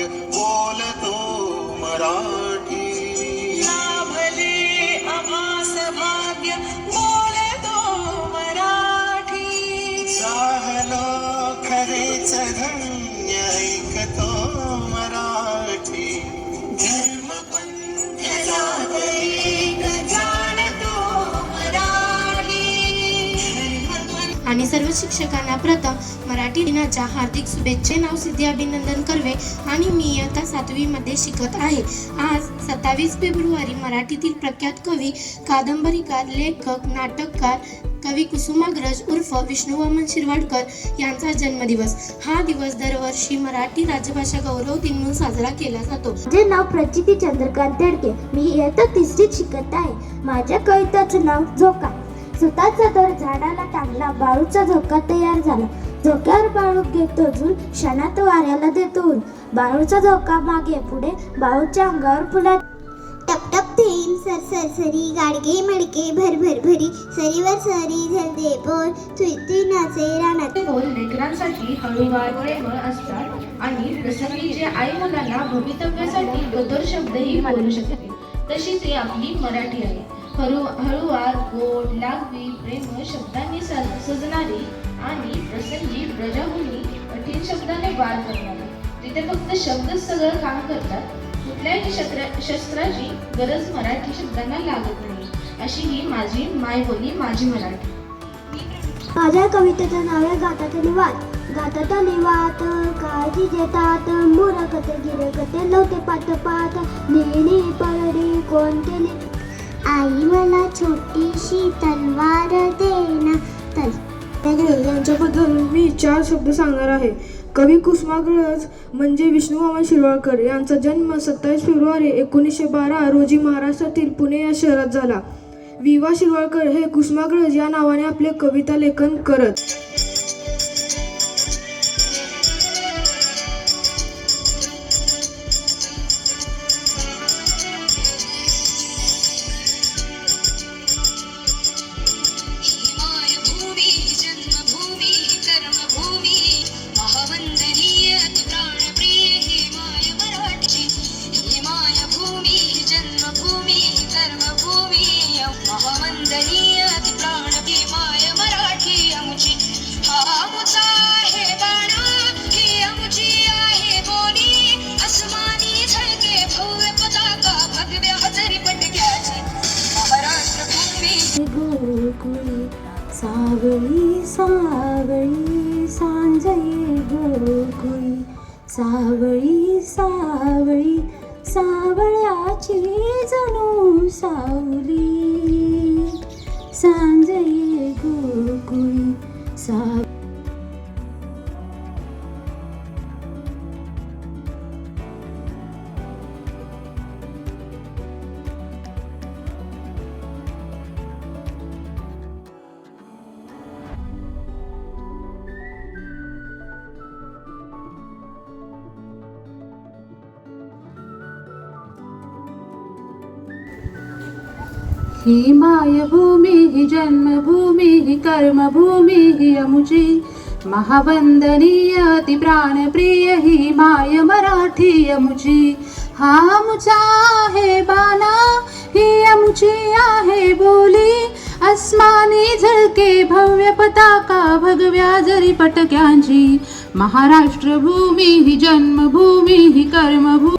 you. आणि सर्व शिक्षकांना प्रथम मराठी दिनाच्या हार्दिक शुभेच्छे. नाव सिद्धी अभिनंदन कर्वे आणि मी इयत्ता सातवीमध्ये शिकत आहे. आज सत्तावीस फेब्रुवारी मराठीतील प्रख्यात कवी कादंबरीकार लेखक नाटककार कवी कुसुमाग्रज उर्फ विष्णुवामन शिरवाडकर यांचा जन्मदिवस. हा दिवस दरवर्षी मराठी राजभाषा गौरव दिन म्हणून साजरा केला जातो. माझे नाव प्रचिती चंद्रकांत तेडके मी इयत्ता तिसरीत शिकत आहे. माझ्या कविताचं नाव झोका. सुताचा दोर झाडाला टांगला बाळूचा झोका तयार झाला. झोक्यावर बाळू घेतो झूल क्षणात वाऱ्याला देतो ऊन. बाळूचा झोका मागे पुढे बाळूच्या अंगावर फुला टप टप थेंब सर सर सरी गाडगे मडके भर भर भरी सरीवर सरी झलदे बोल तुई तुई नाचे रानात. बोल लेकरांसाठी हळूवार प्रेमळ असतात आणि प्रसंगी जे आई मुलांना भवितव्यासाठी गदर शब्दही बोलू शकते. तशी ती आपली मराठी आहे. हळू हळूवार गोड लागवी प्रेम शब्दांनी सजणारी आणि प्रसंगी प्रजाभूमी कठीण शब्दाने वार करणारी. तिथे फक्त शब्दच सगळं काम करतात. कुठल्याही शस्त्रा शस्त्राची गरज मराठी शब्दांना लागत नाही. अशी ही माझी मायबोली माझी मराठी. माझ्या कवितेचं नाव आहे गातात निवाद गातात निवात काळजी घेतात. मोरा कथे गिरे कथे लवते पात पात नेणे परडी कोण केली आई मला छोटीशी तलवार देना तल. कुसुमाग्रज यांच्याबद्दल मी चार शब्द सांगणार आहे. कवी कुसुमाग्रज म्हणजे विष्णुवामन शिरवाळकर. यांचा जन्म सत्तावीस फेब्रुवारी एकोणीसशे बारा रोजी महाराष्ट्रातील पुणे या शहरात झाला. विवा शिरवाळकर हे कुसुमाग्रज या नावाने आपले कविता लेखन करत. कुळी सावळी सावळी सांजये गोकुळी सावळी सावळी सावळ्याची जणू सावली ही मायभूमी ही जन्मभूमी ही कर्मभूमी ही अमुची महावंदनीय ती प्राणप्रिय ही माय मराठी अमुची हा अमुचा आहे बाना ही अमुची आहे बोली अस्मानी झळके भव्य पताका भगव्या जरी पटक्यांची महाराष्ट्र भूमी ही जन्मभूमी ही कर्मभूमी